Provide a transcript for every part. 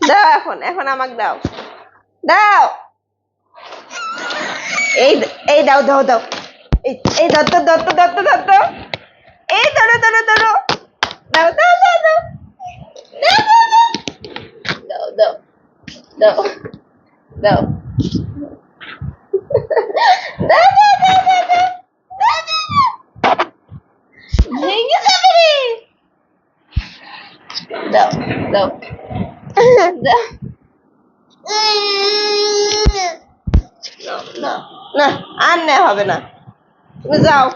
দাও এখন এখন আমাকে দাও দাও এই এই দাও দাও দাও এই দত্ত দত্ত দত্ত দত্ত এই ধরো ধরো ধরো দাও দাও দাও দাও দাও দাও দাও দাও দাও দাও দাও দাও না আর নেওয়া হবে না। তুমি যাও।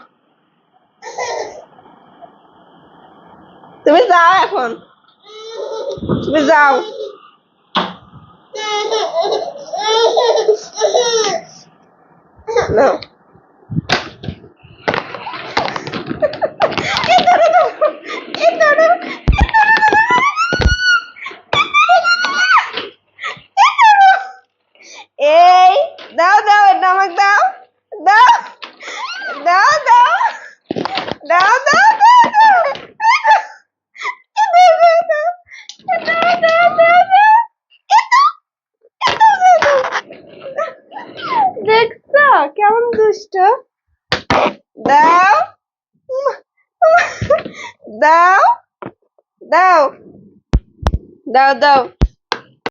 তুমি যাও এখন। তুমি যাও। No. এই দাও দাও নামক দাও দাও দাও দাও দাও দাও দাও দেখছ কেমন দুষ্ট দাও দাও দাও দাও দাও